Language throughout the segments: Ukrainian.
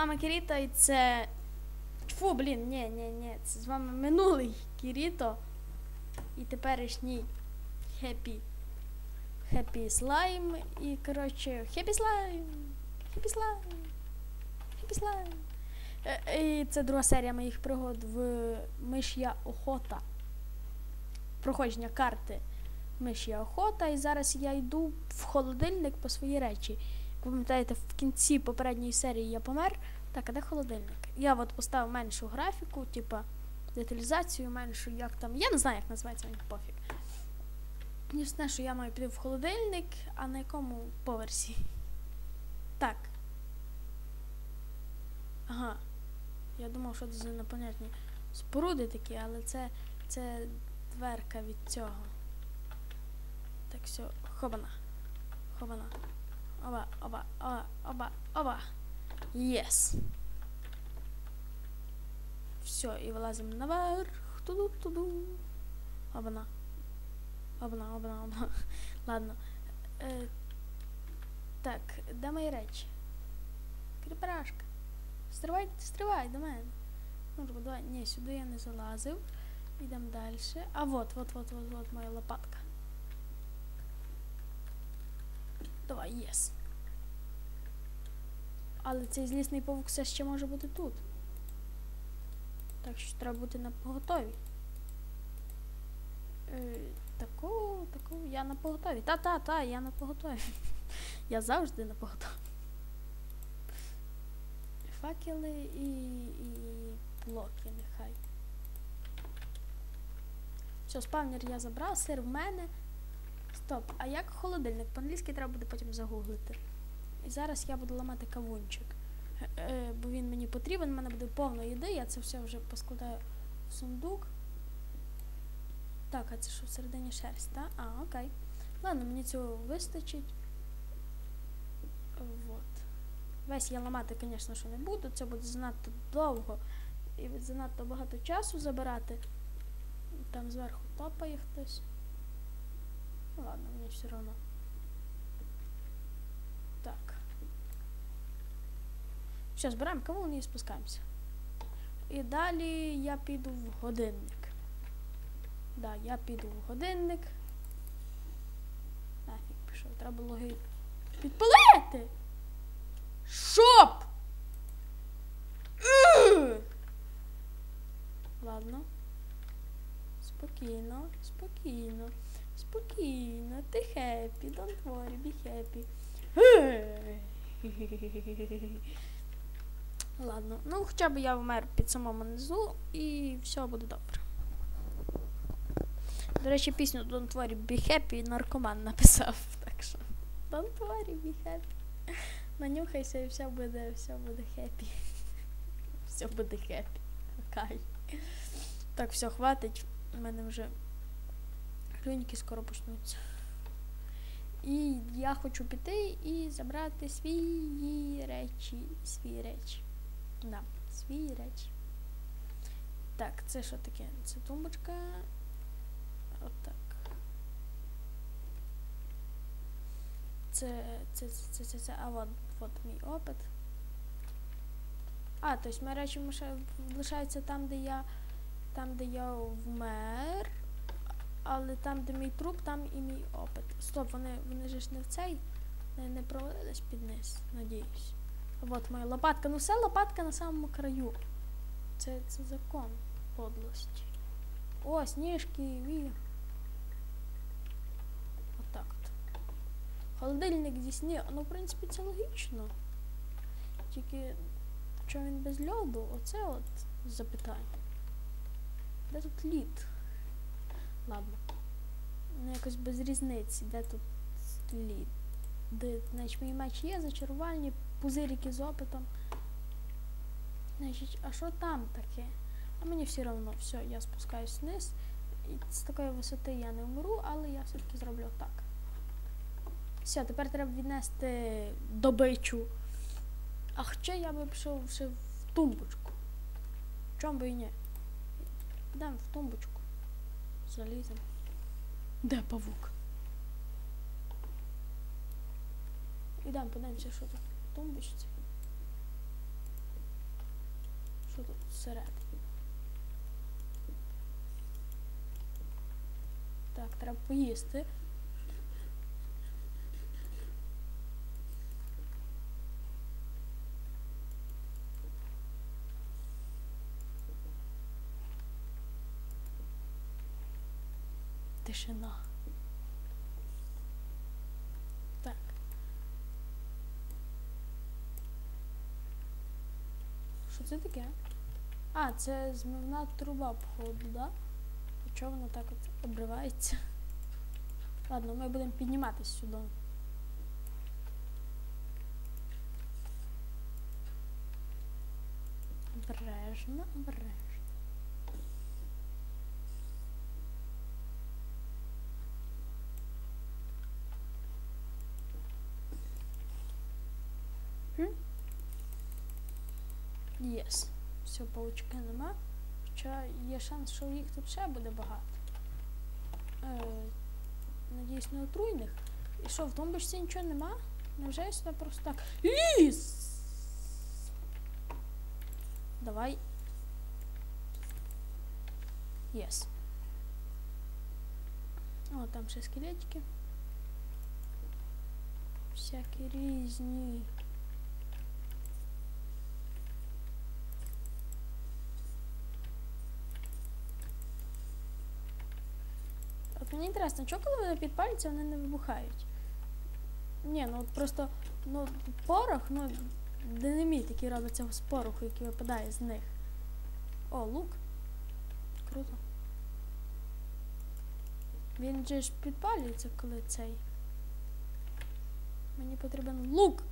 вами Кіріто і це. Фу, блін, ні, ні, ні. Це з вами минулий Кіріто. І теперішній Хеппі. Хеппі слайм. І коротше, Хеппі слайм. Хеппі слайм. Хеппі слайм. Е, І це друга серія моїх пригод в Миш'я Охота. Проходження карти Миш'я Охота. І зараз я йду в холодильник по свої речі. Пам'ятаєте, в кінці попередньої серії я помер. Так, а де холодильник? Я от поставив меншу графіку, типа деталізацію меншу, як там. Я не знаю, як називається, мені пофіг. Мені ж що я маю піти в холодильник, а на якому поверсі? Так. Ага. Я думав, що це непонятні споруди такі, але це, це дверка від цього. Так, все, хобана. Хобана. Оба, оба, оба, оба, оба. Єс. Все, і вилазимо наверх. Туду-туду. Обана. Обана, обана, обана. Ладно. Е, так, де мої речі? Кріпарашка. Стривай, стривай до мене. Ну, давай. Ні, сюди я не залазив. Йдемо далі. А вот, вот, вот, вот, вот моя лопатка. Давай, єс. Але цей злісний павук все ще може бути тут. Так що треба бути на поготові. Е, таку, таку, я на поготові. Та-та-та, я на поготові. я завжди на поготові. Факели і, і блоки нехай. Все, спавнер я забрав, сир в мене. Стоп, а як холодильник? По-англійськи треба буде потім загуглити. І зараз я буду ламати кавунчик. Е, е, бо він мені потрібен, в мене буде повно їди, я це все вже поскладаю в сундук. Так, а це що всередині шерсть, так? А, окей. Ладно, мені цього вистачить. Вот. Весь я ламати, звісно, що не буду, це буде занадто довго і занадто багато часу забирати. Там зверху топає хтось. Ну ладно, мені все одно. Так. Все, збираємо кавун і спускаємося. І далі я піду в годинник. Да, я піду в годинник. Нафіг пішов, треба було ги- підпалити! Щоб! Ладно. Спокійно, спокійно, спокійно. Ти хеппі, don't worry, be happy. Ладно, ну хоча б я вмер під самому низу і все буде добре. До речі, пісню Don't worry, be happy наркоман написав. Так що Don't worry, be happy. Нанюхайся і все буде, все буде хеппі. Все буде хеппі. Окей. Так, все, хватить. У мене вже клюньки скоро почнуться. І я хочу піти і забрати свої речі. Свої речі. Да, свої речі. Так, це що таке? Це тумбочка. Отак. Це, це, це, це, це, а от, от мій опит. А, тобто мої речі лишаються там, де я, там, де я вмер. Але там, де мій труп, там і мій опит. Стоп, вони, вони же ж не в цей, не, не провалились під низ, надіюсь. От моя лопатка. Ну все лопатка на самому краю. Це, це закон подлості. О, сніжки, ві. Отак от. Холодильник зі сні, ну, в принципі, це логічно. Тільки, що він без льоду, оце от запитання. Де тут лід? Ладно. Ну, якось без різниці, де тут лід. Де, значить, мій меч є, зачарувальні, пузирики з опитом. Значить, а що там таке? А мені все одно, все, я спускаюсь вниз. І з такої висоти я не вмру, але я все-таки зроблю так. Все, тепер треба віднести добичу. А хоча я би пішов ще в тумбочку. Чом би і ні? Підемо в тумбочку. Заліземо. Де павук? Ідемо, подивимося, що тут тумбочці. Що тут всередині? Так, треба поїсти. Тишина. Так. Що це таке? А, це змивна труба, походу, да? А чого вона так от обривається? Ладно, ми будемо підніматися сюди. Обережно, обережно. Єс. Все, паучки нема. Хоча є шанс, що їх тут ще буде багато. Е, надіюсь, не отруйних. І що, в тумбочці нічого нема? Невже я сюди просто так. Ліс! Давай. Єс. О, там ще скелетики. Всякі різні. От мені інтересно, чого коли вони підпалюються, вони не вибухають? Ні, ну просто ну, порох, ну, динаміт, який робиться з пороху, який випадає з них. О, лук. Круто. Він же ж підпалюється, коли цей. Мені потрібен лук.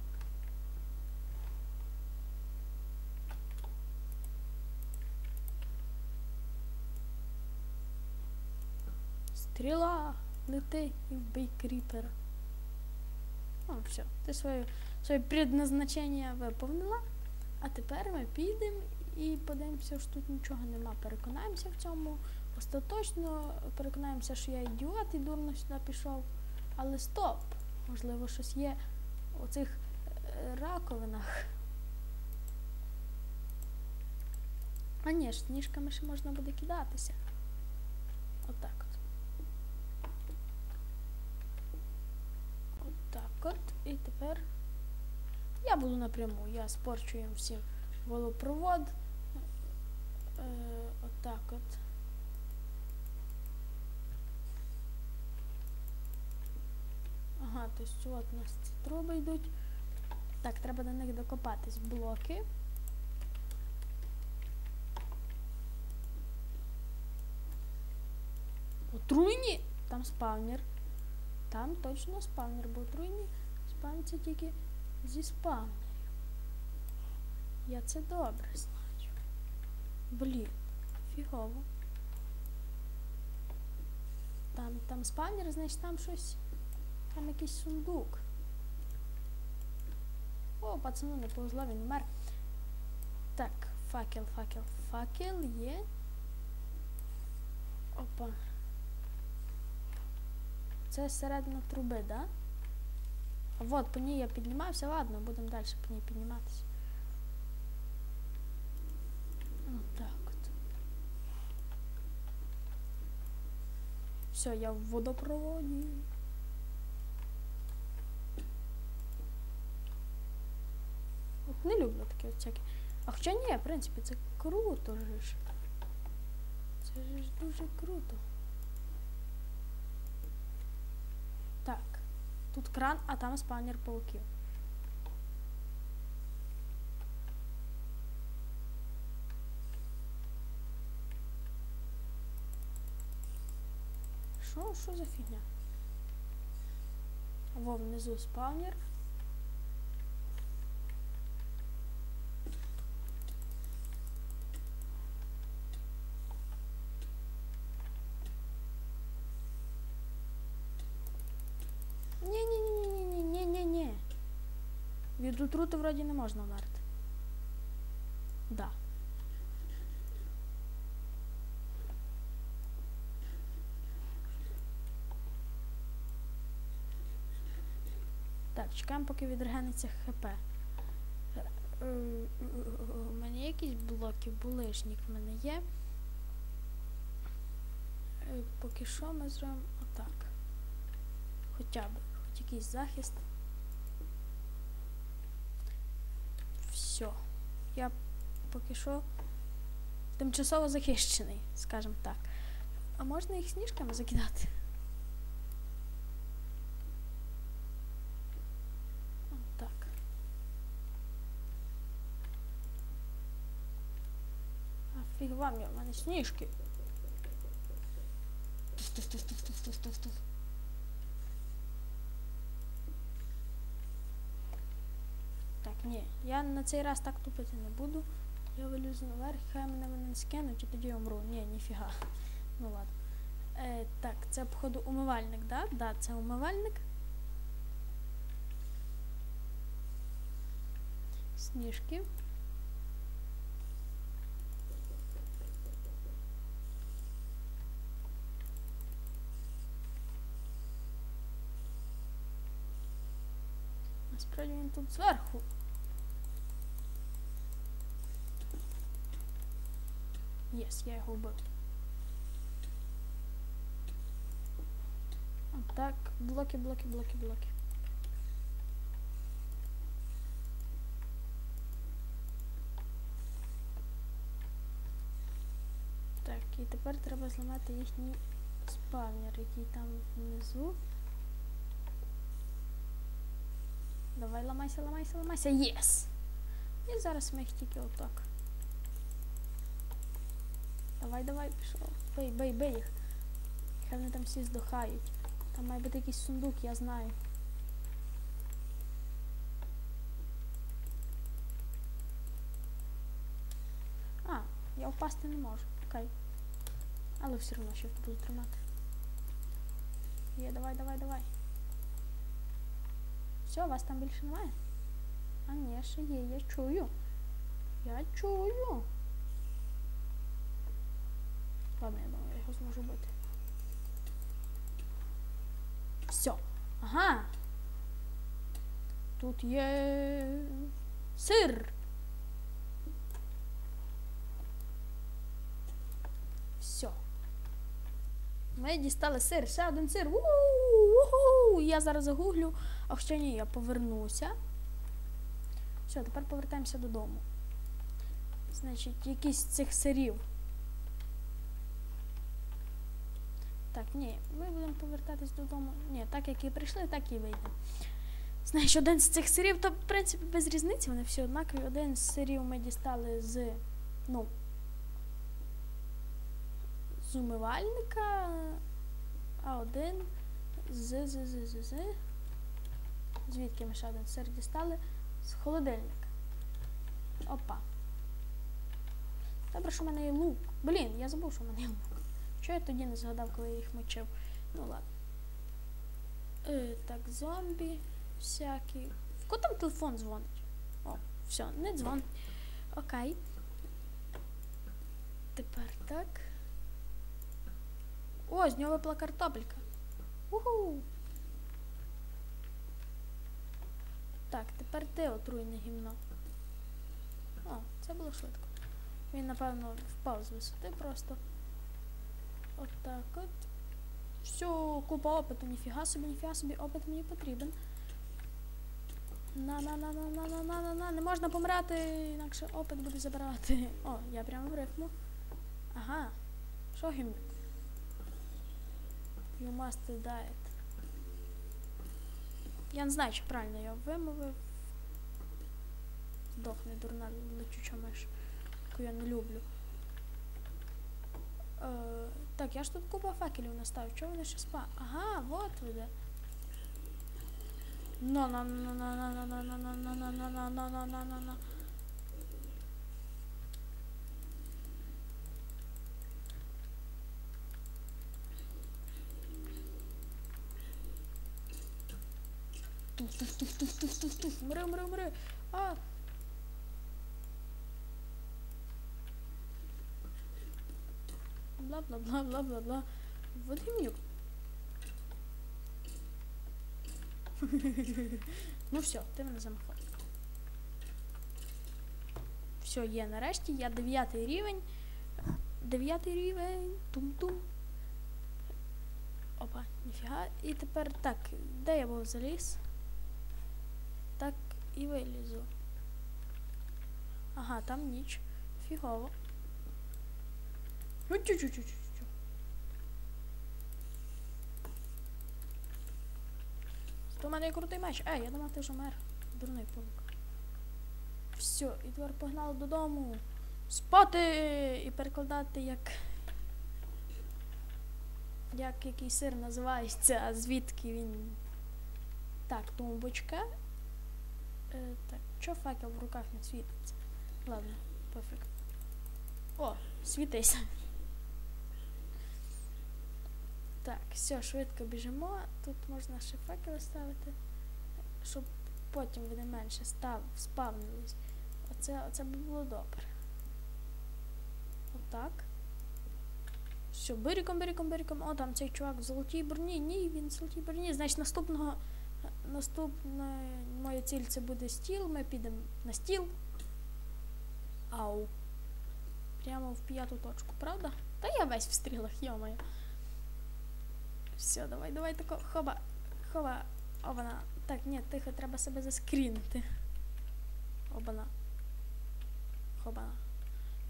Стріла, лети і вбий кріпера. О, все, ти своє, своє предназначення виповнила. А тепер ми підемо і подивимося, що тут нічого нема. Переконаємося в цьому. Остаточно переконаємося, що я ідіот і дурно сюди пішов. Але стоп! Можливо, щось є у цих е, раковинах. А ні, ж сніжками ще можна буде кидатися. Отак от. І тепер я буду напряму. Я спорчу їм всім волопровод. Е, отак от. Ага, то есть от у нас ці труби йдуть. Так, треба до них докопатись. Блоки. Отруйні! Там спавнер. Там точно спавнер, бо отруйні спавняться тільки зі спавнерів. Я це добре знаю. Блін, фігово. Там, там спавнер, значить там щось. Там якийсь сундук. О, пацану не повезло, він вмер. Так, факел, факел, факел є. Опа. Це середина труби, да? Вот, по ній я піднімався, ладно, будемо далі по ній підніматися. Отак от. Все, я в водопроводі. От не люблю такі от всякі. А хоча ні, в принципі, це круто ж. Це ж дуже круто. Тут кран, а там спавнер пауків. Що? Що за фігня? Во внизу спавнер. Від отрути вроді не можна вмерти. Да. Так, чекаємо, поки відрегениться ХП. Е, У мене якісь блоки, булишник в мене є. Е, Поки що ми зробимо отак. Хоча б, хоч якийсь захист. Все. Я поки що тимчасово захищений, скажімо так. А можна їх сніжками закидати? Так. Фіг вам, я в мене сніжки. Туф-туф-туф-туф-туф-туф-туф. Ні, я на цей раз так тупити не буду. Я вилізу наверх, хай мене мене скинуть і тоді я умру. Ні, ніфіга. Ну ладно. Е, так, це походу умивальник, да? Да, це умивальник. Сніжки. Насправді він тут зверху. Єс, я його вбив. Так, блоки, блоки, блоки, блоки. Так, і тепер треба зламати їхній спавнер, який там внизу. Давай, ламайся, ламайся, ламайся. Єс! І зараз ми їх тільки отак. Давай, давай, пішов. Бей, бей, бей їх. Хай вони там всі здохають. Там має бути якийсь сундук, я знаю. А, я впасти не можу. Окей. Але все одно ще буду тримати. Є, давай, давай, давай. Все, вас там більше немає? А ні, ще є, я чую. Я чую. Ладно, я думаю, я його зможу бити. Все. Ага. Тут є сир. Все. Ми дістали сир, ще один сир. У-у-у! Я зараз загуглю. А хоча ні, я повернуся. Все, тепер повертаємося додому. Значить, якийсь цих сирів. Так, ні, ми будемо повертатись додому. Ні, так як і прийшли, так і вийдемо. Знаєш, один з цих сирів, то в принципі без різниці, вони всі однакові. Один з сирів ми дістали з. Ну. З умивальника, а один з з з з з. Звідки ми ще один сир дістали? З холодильника. Опа. Добре, що в мене є лук. Блін, я забув, що в мене є лук. Чого я тоді не згадав, коли я їх мочив? Ну ладно. Е, так, зомбі всякі. В кого там телефон дзвонить? О, все, не дзвонить. Окей. Тепер так. О, з нього випала картопелька. Уху! Так, тепер ти отруйне гімно. О, це було швидко. Він, напевно, впав з висоти просто. От так от. Все, купа опиту, ніфіга собі, ніфіга собі, опит мені потрібен. На на на на на на на на на не можна помирати, інакше опит буде забирати. О, я прямо в рифму. Ага. Що гімн? You must die. Я не знаю, чи правильно я вимовив. Здохне дурна летюча миш, яку я не люблю. Е, так, я ж тут купа факелів наставив. Чого вони ще спа? Ага, вот ви де. На на на на на на на на на на на на на на на на на Туф, туф, туф, туф, туф, туф, туф. Мри, мри, мри. А. Бла бла бла бла бла бла. Вадимюк. ну все, ти мене замахав. все є нарешті. Я дев'ятий рівень. Дев'ятий рівень. Тум-тум. Опа, ніфіга. І тепер так, де я був заліз? Так і вилізу. Ага, там ніч. Фігово. Ну. То в мене є крутий меч. Ей, я думав, ти вже мер. Дурний пункт. Все, тепер погнали додому. Спати і перекладати як. Як який сир називається, а звідки він. Так, тумбочка. Е, так, чо факел в руках не світиться? Ладно, пофіг. О, світися. Так, все, швидко біжимо. Тут можна ще факели ставити, щоб потім вони менше став, спавнились. Оце, оце би було добре. Отак. Все, биріком, биріком, биріком. О, там цей чувак в золотій броні. Ні, він в золотій броні. Значить, наступного. Наступна моя ціль це буде стіл. Ми підемо на стіл. Ау. Прямо в п'яту точку, правда? Та я весь в стрілах, йомаю. Все, давай, давай тако. Хоба. Хоба. Обана. Так, ні, тихо, треба себе заскрінити. Обана. Хобана.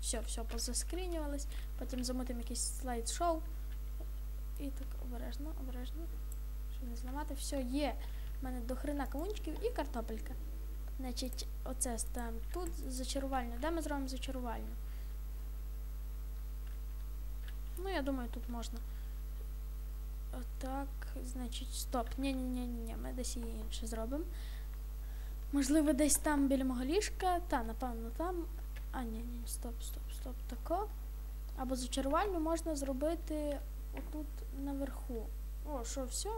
Все, все, позаскрінювались. Потім замутимо якийсь слайд-шоу. І так обережно, обережно. Щоб не зламати. Все, є. У мене до хрена кавунчиків і картопелька. Значить, оце ставимо тут зачарувальню. Де ми зробимо зачарувальню? Ну, я думаю, тут можна. Отак, значить, стоп. Ні-ні-ні, ми десь її інше зробимо. Можливо, десь там біля мого ліжка. Та, напевно, там. А, ні, ні, стоп, стоп, стоп. Тако. Або зачарувальню можна зробити отут наверху. О, що, все?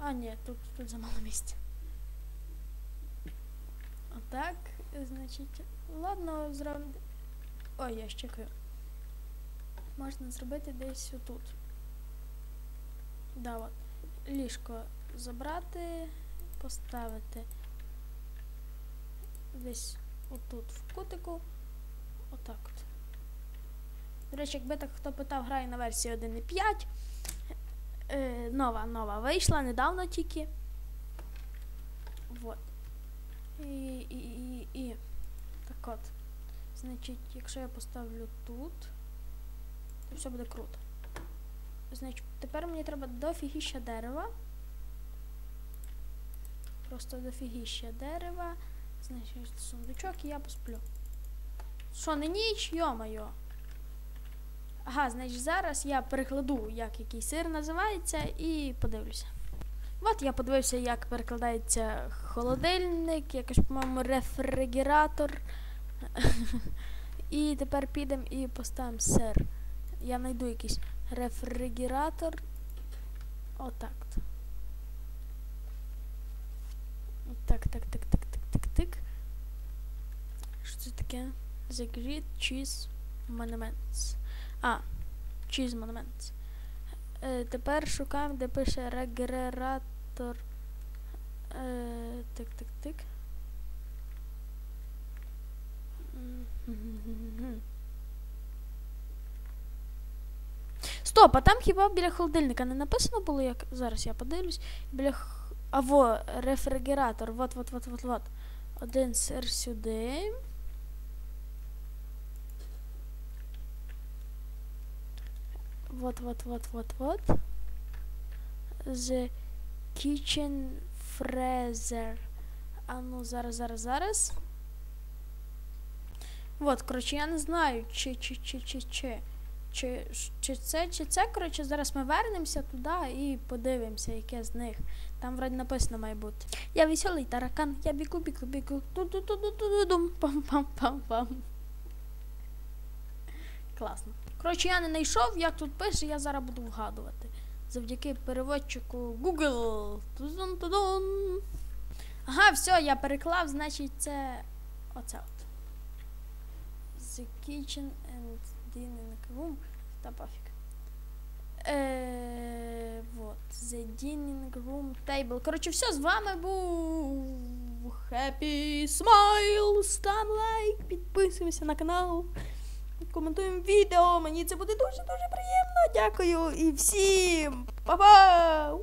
А, ні, тут, тут замало місця. Отак, значить. Ладно, зробимо. Ой, я щекаю. Можна зробити десь отут. Да, от. Ліжко забрати, поставити десь отут в кутику. Отак от. До речі, якби так хто питав, граю на версії 1.5. Е, нова, нова вийшла недавно тільки. Вот. І, і, і, і. Так от. Значить, якщо я поставлю тут, то все буде круто. Значить, тепер мені треба дофігіща дерева. Просто дофігіща дерева. Значить, сундучок і я посплю. Що, не ніч? Йо-моє. Ага, значить, зараз я перекладу, як який сир називається, і подивлюся. От я подивився, як перекладається холодильник, якось, по-моєму, рефригератор. І тепер підемо і поставимо сир. Я знайду якийсь рефригератор. Отак. Так, так, так, так, так, так, так. Що це таке? The Great Cheese Monuments. А, Cheese Monuments. Е, тепер шукаємо, де пише регенератор. Е, так, так, так. Стоп, а там хіба біля холодильника не написано було, як. Зараз я подивлюсь. Біля. А во, рефригератор. Вот, вот, вот, вот, вот. Один сир сюди. Вот, вот, вот, вот, вот. The kitchen freezer. А ну, зараз, зараз, зараз. Вот, коротше, я не знаю, чи, чи, чи, чи, чи. Чи, чи це, чи це, коротше, зараз ми вернемося туди і подивимося, яке з них. Там вроді написано має бути. Я веселий таракан, я бігу, бігу, бігу. ту ту ту ту ту дум пам пам пам пам Класно. Коротше, я не знайшов, як тут пише, я зараз буду вгадувати. Завдяки переводчику Google. Тудун-тудун. Ага, все, я переклав, значить це оце от. The kitchen and room. Та пофіг. Е, вот. The dining room table. Коротше, все, з вами був Happy Smile. Став лайк, підписуємося на канал, коментуємо відео. Мені це буде дуже-дуже приємно. Дякую і всім па-па!